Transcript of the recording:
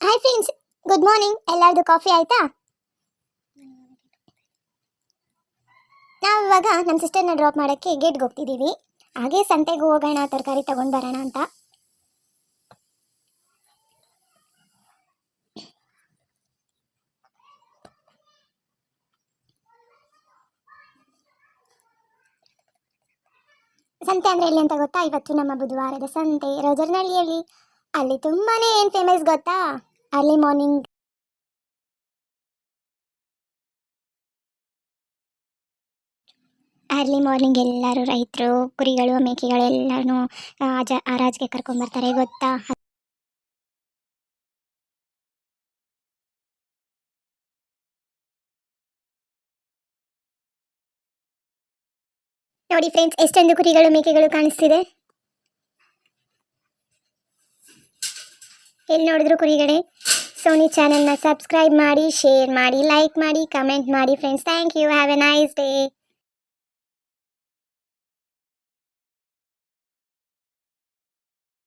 Hi friends good morning ಎಲ್ಲರದು coffee ಆಯ್ತಾ? ನಾವು ಇವಾಗ ನಮ್ಮ ಸಿಸ್ಟರ್ನ ಡ್ರಾಪ್ ಮಾಡೋಕ್ಕೆ ಗೇಟ್ಗೆ ಹೋಗ್ತಿದ್ದೀವಿ ಹಾಗೆ ಸಂತೆಗೆ ಹೋಗೋಣ, ತರಕಾರಿ ತಗೊಂಡು ಬರೋಣ ಅಂತ. ಸಂತೆ ಅಂದ್ರೆ ಎಲ್ಲಿ ಅಂತ ಗೊತ್ತಾ? ಇವತ್ತು ನಮ್ಮ ಬುಧವಾರದ ಸಂತೆ ರೋಜರ್ನಹಳ್ಳಿಯಲ್ಲಿ ಅಲ್ಲಿ ತುಂಬಾನೇ ಏನು ಫೇಮಸ್ ಗೊತ್ತಾ? ಅರ್ಲಿ ಮಾರ್ನಿಂಗ್ ಅರ್ಲಿ ಮಾರ್ನಿಂಗ್ ಎಲ್ಲರೂ ರೈತರು, ಕುರಿಗಳು ಮೇಕೆಗಳು ಎಲ್ಲರೂ ಆಜ ಹರಾಜ್ಗೆ ಕರ್ಕೊಂಬರ್ತಾರೆ ಗೊತ್ತಾ? ನೋಡಿ ಫ್ರೆಂಡ್ಸ್ ಎಷ್ಟೊಂದು ಕುರಿಗಳು, ಮೇಕೆಗಳು ಕಾಣಿಸ್ತಿದೆ. ಎಲ್ಲಿ ನೋಡಿದ್ರು ಕುರಿಗಡೆ ಸೋನಿ ಚಾನೆಲ್ನ ಸಬ್ಸ್ಕ್ರೈಬ್ ಮಾಡಿ ಶೇರ್ ಮಾಡಿ ಲೈಕ್ ಮಾಡಿ ಕಮೆಂಟ್ ಮಾಡಿ friends thank you have a nice day